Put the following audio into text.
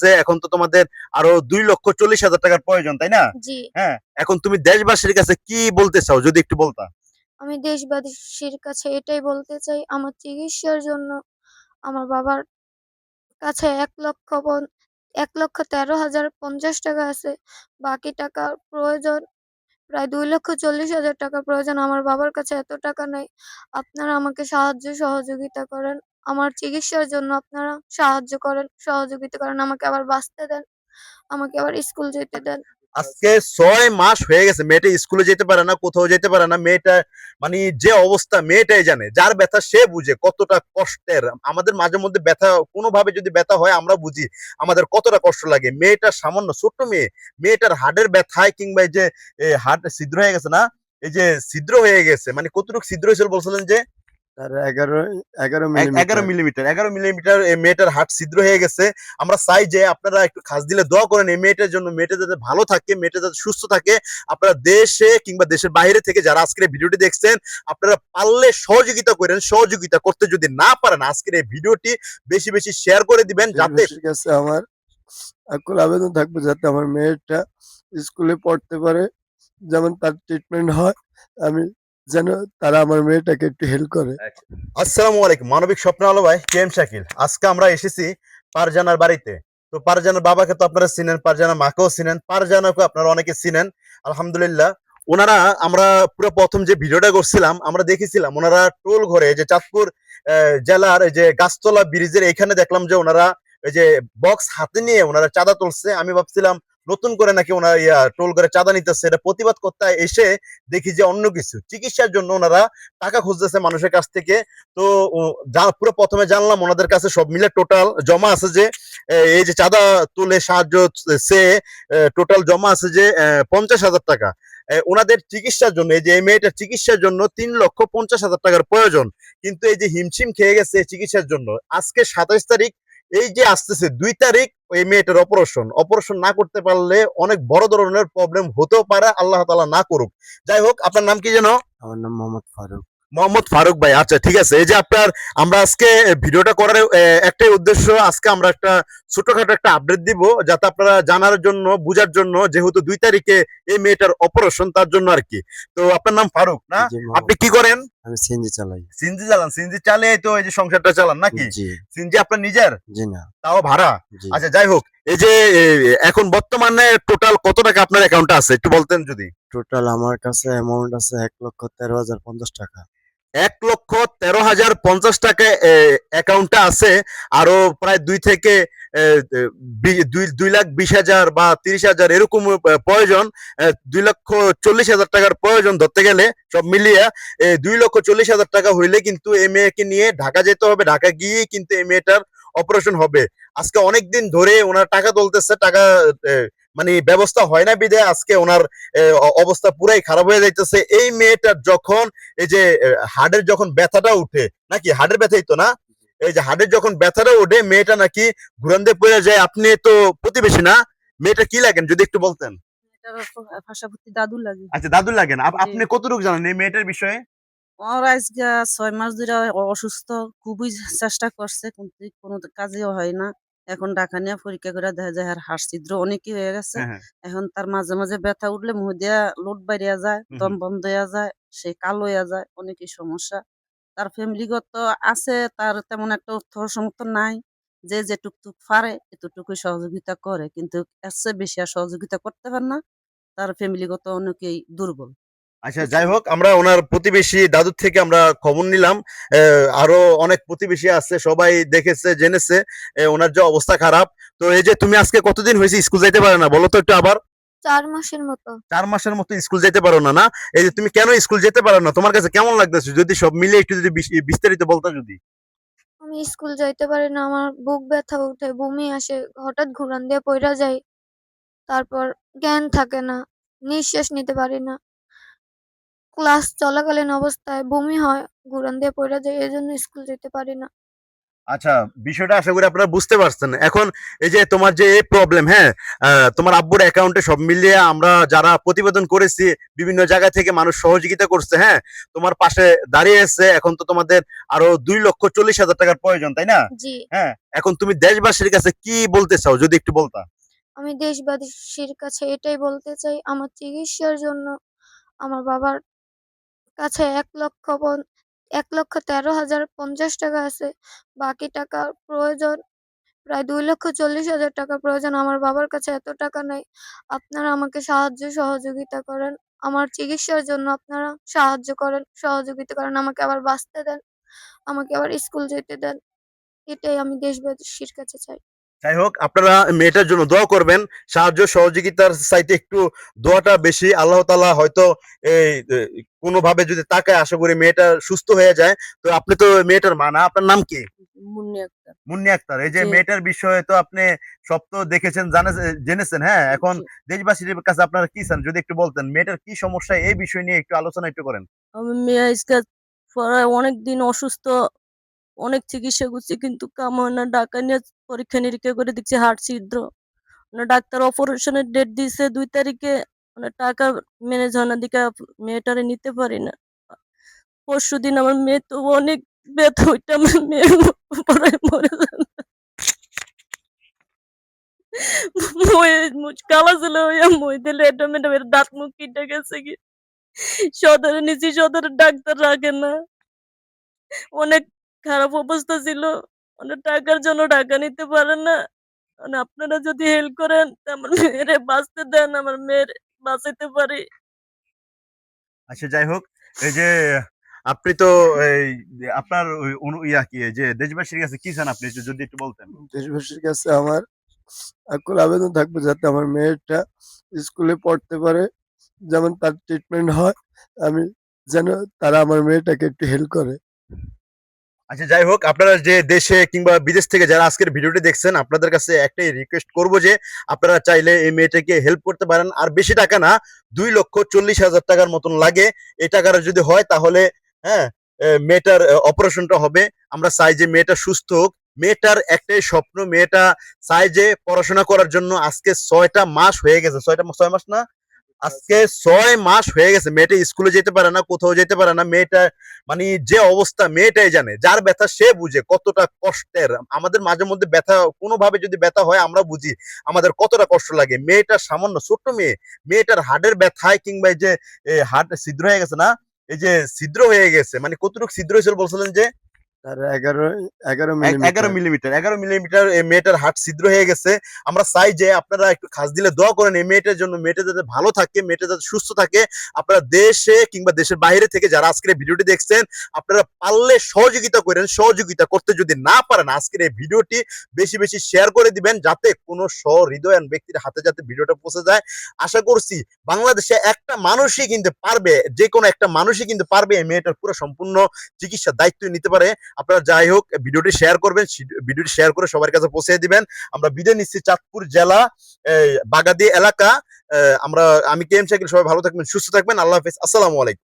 যে এখন তো তোমাদের আরও দুই লক্ষ চল্লিশ হাজার টাকার প্রয়োজন তাই না? হ্যাঁ এখন তুমি দেশবাসীর কাছে কি বলতে চাও যদি একটু বলতা? আমি দেশবাসীর কাছে এটাই বলতে চাই আমার চিকিৎসার জন্য আমার বাবার কাছে এক লক্ষ এক লক্ষ তেরো হাজার পঞ্চাশ টাকা আছে বাকি টাকা প্রয়োজন প্রায় দুই লক্ষ চল্লিশ হাজার টাকা প্রয়োজন আমার বাবার কাছে এত টাকা নেই আপনারা আমাকে সাহায্য সহযোগিতা করেন। আমার চিকিৎসার জন্য আপনারা সাহায্য করেন, সহযোগিতা করেন, আমাকে আবার বাঁচতে দেন, আমাকে আবার স্কুল যেতে দেন। আজকে ছয় মাস হয়ে গেছে, মেয়েটা স্কুলে যেতে পারে না, কোথাও যেতে পারে না, মেয়েটা মানে যে অবস্থা, মেয়েটাই জানে, যার ব্যথা সে বুঝে, কতটা কষ্টের। আমাদের মাঝে মধ্যে ব্যথা, কোনোভাবে যদি ব্যথা হয়, আমরা বুঝি আমাদের কতটা কষ্ট লাগে। মেয়েটা সামান্য ছোট্ট মেয়ে, মেয়েটার হাড়ের ব্যথায় কিংবা যে হাড় ছিদ্র হয়ে গেছে না, এই যে ছিদ্র হয়ে গেছে মানে কতটুকু ছিদ্র হয়েছিল বলছিলেন যে এগারো মিলিমিটার এগারো মিলিমিটার এই মেয়েটার হাট ছিদ্র হয়ে গেছে। আমরা চাই যে আপনারা একটু খাস দিলে দোয়া করেন এই মেয়েটার জন্য। মেয়েটা যাতে ভালো থাকে মেয়েটা যাতে সুস্থ থাকে। আপনারা দেশে কিংবা দেশের বাইরে থেকে যারা আজকের ভিডিওটি দেখছেন আপনারা পারলে সহযোগিতা করেন। সহযোগিতা করতে যদি না পারেন আজকের এই ভিডিওটি বেশি বেশি শেয়ার করে দিবেন যাতে দেশবাসীর কাছে আমার। আকুল আবেদন থাকবে যাতে আমার মেয়েটা স্কুলে পড়তে পারে। যেমন তার ট্রিটমেন্ট হয় আমি যেন তারা আমার মেয়েটাকে একটু হেল্প করে। আসসালামু আলাইকুম, মানবিক স্বপ্ন কে এম শাকিল? আজকে আমরা এসেছি পারজানার বাড়িতে। তো পারজানার বাবাকে তো আপনারা চিনেন, পারজানার মাকেও চিনেন পারজানাকে আপনারা অনেকে চিনেন, আলহামদুলিল্লাহ। ওনারা আমরা পুরো প্রথম যে ভিডিওটা করছিলাম, আমরা দেখেছিলাম ওনারা টোল ঘরে যে চাঁদপুর জেলার যে গাছতলা ব্রিজের এখানে দেখলাম যে ওনারা এই যে বক্স হাতে নিয়ে ওনারা চাঁদা তুলছে। আমি ভাবছিলাম নতুন করে নাকি ওনারা ইয়া টোল করে চাঁদা নিতেছে, এটা প্রতিবাদ করতে এসে দেখি যে অন্য কিছু। চিকিৎসার জন্য ওনারা টাকা খুঁজতেছে মানুষের কাছ থেকে। তো পুরো প্রথমে জানলাম ওনাদের কাছে সব মিলে টোটাল জমা আছে যে এই যে চাঁদা তুলে সাহায্য সে টোটাল জমা আছে যে পঞ্চাশ হাজার টাকা। ওনাদের চিকিৎসার জন্য, এই যে এই মেয়েটার চিকিৎসার জন্য তিন লক্ষ পঞ্চাশ হাজার টাকার প্রয়োজন। কিন্তু এই যে হিমশিম খেয়ে গেছে চিকিৎসার জন্য, আজকে সাতাইশ তারিখ এই যে আসতেছে দুই তারিখ ওই মেয়েটার অপারেশন অপারেশন না করতে পারলে অনেক বড় ধরনের প্রবলেম হতেও পারে আল্লাহ তালা না করুক। যাই হোক আপনার নাম কি যেন? আমার নাম মোহাম্মদ ফারুক। মোহাম্মদ ফারুক ভাই আচ্ছা ঠিক আছে। এই যে আপনার আমরা আজকে ভিডিওটা করার একটাই উদ্দেশ্য আজকে আমরা একটা ছোটখাটো একটা আপডেট দিব যাতে আপনারা জানার জন্য বুঝার জন্য যেহেতু দুই তারিখে এই মেয়েটার অপারেশন তার জন্য আর কি। তো আপনার নাম ফারুক না? আপনি কি করেন? আমি সিএনজি চালাই। সিএনজি চালান সিএনজি চালিয়ে তো এই যে সংসারটা চালান নাকি? সিএনজি আপনার নিজের? জি না। তাও ভাড়া? আচ্ছা যাই হোক এই যে এখন বর্তমানে টোটাল কত টাকা আপনার অ্যাকাউন্টে আছে? একটু বলতেন যদি। টোটাল আমার কাছে অ্যামাউন্ট আছে এক লক্ষ তেরো হাজার পঞ্চাশ টাকা। এক লক্ষ তেরো হাজার পঞ্চাশ টাকা অ্যাকাউন্টে আছে। আরও প্রায় দুই থেকে এ, এ, দুই দুই লাখ বিশ হাজার বা তিরিশ হাজার এরকম প্রয়োজন। দুই লক্ষ চল্লিশ হাজার টাকার প্রয়োজন ধরতে গেলে সব মিলিয়ে এ, দুই লক্ষ চল্লিশ হাজার টাকা হইলে কিন্তু এই মেয়েকে নিয়ে ঢাকা যেতে হবে। ঢাকা গিয়ে কিন্তু এই মেয়েটার অপারেশন হবে। আজকে অনেক দিন ধরে ওনার টাকা তুলতেছে টাকা এ, মানে ব্যবস্থা হয় না বিদে আজকে ওনার অবস্থা পুরাই খারাপ হয়ে যাইতেছে। এই মেয়েটার যখন এই যে হাড়ের যখন ব্যথাটা উঠে নাকি হাড়ের ব্যথাই তো না? এই যে হাড়ের যখন ব্যথাটা ওঠে মেয়েটা নাকি ঘুরান দিয়ে পড়ে যায়। আপনি তো প্রতিবেশী না? মেয়েটা কি লাগেন যদি একটু বলতেন? লাগে। আচ্ছা দাদু লাগেন। আপ- জি। আপনি কতটুকু জানেন এই মেয়েটার বিষয়ে? ওর আজকে ছয় মাস ধরে অসুস্থ খুবই চেষ্টা করছে কিন্তু কোনো কাজেও হয় না। এখন ঢাকা নিয়ে পরীক্ষা করে দেখা যায় আর হাড় ছিদ্র অনেকই হয়ে গেছে। হ্যাঁ, হ্যাঁ। এখন তার মাঝে মাঝে ব্যথা উঠলে মুখ দিয়া লোট বাইরিয়া যায় দম বন্ধ হয়ে যায় সে কালো হয়ে যায় অনেকই সমস্যা। তার ফ্যামিলিগত আছে তার তেমন একটা অর্থ সমর্থন নাই। যে যেটুকটুক পারে এতটুকুই সহযোগিতা করে। কিন্তু এর চেয়ে বেশি আর সহযোগিতা করতে পারে না। তার ফ্যামিলিগত অনেকেই দুর্বল। আচ্ছা যাই হোক আমরা ওনার প্রতিবেশী দাদুর থেকে আমরা খবর নিলাম। আরও অনেক প্রতিবেশী আছে সবাই দেখেছে জেনেছে ওনার যে অবস্থা খারাপ। তো এই যে তুমি আজকে কতদিন হয়েছে স্কুল যাইতে পারো না? বলো তো একটু আবার। চার মাসের মতো। চার মাসের মতো স্কুল যেতে পারো না না? এই যে তুমি কেন স্কুল যেতে পারো না? তোমার কাছে কেমন লাগতেছে? যদি সব মিলে একটু যদি বিস্তারিত বলতো যদি। আমি স্কুল যাইতে পারি না আমার বুক ব্যথা উঠে বমি আসে হঠাৎ ঘুরান দিয়ে পড়া যাই। তারপর জ্ঞান থাকে না নিঃশ্বাস নিতে পারি না। ক্লাস চলাকালীন অবস্থায় বমি হয় ঘুরান দিয়ে পড়া যায় এই জন্য স্কুল যেতে পারি না। আচ্ছা বিষয়টা আশা করি আপনারা বুঝতে পারছেন। এখন এই যে তোমার যে প্রবলেম হ্যাঁ তোমার আব্বুর অ্যাকাউন্টে সব মিলিয়ে আমরা যারা প্রতিবেদন করেছি বিভিন্ন জায়গা থেকে মানুষ সহযোগিতা করছে হ্যাঁ তোমার পাশে দাঁড়িয়ে আছে এখন তো তোমাদের আরও দুই লক্ষ চল্লিশ হাজার টাকার প্রয়োজন তাই না? হ্যাঁ এখন তুমি দেশবাসীর কাছে কি বলতে চাও যদি একটু বলতা? আমি দেশবাসীর কাছে এটাই বলতে চাই আমার চিকিৎসার জন্য আমার বাবার কাছে এক লক্ষ এক লক্ষ তেরো হাজার পঞ্চাশ টাকা আছে। বাকি টাকা প্রয়োজন, প্রায় দুই লক্ষ চল্লিশ হাজার টাকা প্রয়োজন। আমার বাবার কাছে এত টাকা নেই। আপনারা আমাকে সাহায্য সহযোগিতা করেন। আমার চিকিৎসার জন্য আপনারা সাহায্য করেন, সহযোগিতা করেন। আমাকে আবার বাঁচতে দেন, আমাকে আবার স্কুল যেতে দেন। এটাই আমি দেশবাসীর কাছে চাই। যাই হোক আপনারা মেয়েটার জন্য দোয়া করবেন। সাহায্য সহযোগিতার চাইতে একটু দোয়াটা বেশি। আল্লাহ তালা হয়তো এই কোনো ভাবে যদি তাকায় আশা করি মেয়েটা সুস্থ হয়ে যায়। তো আপনি তো মেয়েটার মা না আপনার নাম কি? মুন্নি আক্তার। এই যে মেয়েটার বিষয়ে তো আপনি সব তো দেখেছেন জানে জেনেছেন হ্যাঁ? এখন দেশবাসীর কাছে আপনারা কি চান? যদি একটু বলতেন মেয়েটার কি সমস্যা এই বিষয় নিয়ে একটু আলোচনা একটু করেন। আমি মেয়ে আজকে অনেক দিন অসুস্থ অনেক চিকিৎসা করছি কিন্তু কাম হয় না ঢাকা নিয়ে পরীক্ষা নিরীক্ষা করে দেখছি হার্ট ছিদ্র। মানে ডাক্তার অপারেশনের ডেট দিয়েছে দুই তারিখে মানে টাকা ম্যানেজ হয় না দিকে মেয়েটারে নিতে পারি না। পরশু দিন আমার মেয়ে তো অনেক ব্যথা হইতে আমার মেয়ে মই দিলে দাঁত মুখ কেটে গেছে কি? সদরে নিচে সদরে ডাক্তার রাখে না। অনেক খারাপ অবস্থা ছিল। অনেক টাকার জন্য টাকা নিতে পারেন না। মানে আপনারা যদি হেল্প করেন আমার মেয়েরে বাঁচতে দেন আমার মেয়ের বাঁচাইতে পারি। আচ্ছা যাই হোক এই যে আপনি তো এই আপনার ইয়া কি যে দেশবাসীর কাছে কি চান আপনি? যদি একটু বলতেন। দেশবাসীর কাছে আমার আকুল আবেদন থাকবে যাতে আমার মেয়েটা স্কুলে পড়তে পারে। যেমন তার ট্রিটমেন্ট হয় আমি যেন তারা আমার মেয়েটাকে একটু হেল্প করে। আচ্ছা যাই হোক, আপনারা যে দেশে কিংবা বিদেশ থেকে যারা আজকের ভিডিওটি দেখছেন, আপনাদের কাছে একটাই রিকোয়েস্ট করব যে, আপনারা চাইলে এই মেয়েটাকে হেল্প করতে পারেন। আর বেশি টাকা না, দুই লক্ষ চল্লিশ হাজার টাকার মতন লাগে। এই টাকাটা যদি হয়, তাহলে হ্যাঁ মেয়েটার অপারেশনটা হবে। আমরা চাই যে মেয়েটা সুস্থ হোক। মেয়েটার একটাই স্বপ্ন, মেয়েটা চাই যে পড়াশোনা করার জন্য আজকে ছয়টা মাস হয়ে গেছে। ছয়টা, ছয় মাস না আজকে ছয় মাস হয়ে গেছে, মেয়েটা স্কুলে যেতে পারে না, কোথাও যেতে পারে না, মেয়েটা মানে যে অবস্থা মেয়েটাই জানে, যার ব্যথা সে বুঝে কতটা কষ্টের। আমাদের মাঝে মধ্যে ব্যথা, কোনোভাবে যদি ব্যথা হয় আমরা বুঝি আমাদের কতটা কষ্ট লাগে। মেয়েটা সামান্য ছোট্ট মেয়ে, মেয়েটার হাড়ের ব্যথায় কিংবা যে হাড় ছিদ্র হয়ে গেছে না, এই যে ছিদ্র হয়ে গেছে মানে কতটুকু ছিদ্র হয়েছিল বলছিলেন যে এগারো এগারো এক- এগারো মিলিমিটার মিলিমিটার এগারো মিলিমিটার এই মেয়েটার হাট ছিদ্র হয়ে গেছে। আমরা চাই যে আপনারা একটু খাস দিলে দোয়া করেন এই মেয়েটার জন্য। মেয়েটা যাতে ভালো থাকে মেয়েটা যাতে সুস্থ থাকে। আপনারা দেশে কিংবা দেশের বাইরে থেকে যারা আজকের ভিডিওটি দেখছেন আপনারা পারলে সহযোগিতা করেন। সহযোগিতা করতে যদি না পারেন আজকের এই ভিডিওটি বেশি বেশি শেয়ার করে দিবেন যাতে কোনো সহৃদয়ান ব্যক্তির হাতে যাতে ভিডিওটা পৌঁছে যায়। আশা করছি বাংলাদেশে একটা মানুষই কিন্তু পারবে যে কোনো একটা মানুষই কিন্তু পারবে এই মেয়েটার পুরো সম্পূর্ণ চিকিৎসার দায়িত্ব নিতে পারে। আপনারা যাই হোক, ভিডিওটি শেয়ার করবেন ভিডিওটি শেয়ার করে সবার কাছে পৌঁছে দিবেন। আমরা বিদায় নিচ্ছি চাঁদপুর জেলা বাগাদি এলাকা। আমরা, আমি কে এম শাকিল, সবাই ভালো থাকবেন, সুস্থ থাকবেন। আল্লাহ হাফিজ। আসসালামু আলাইকুম।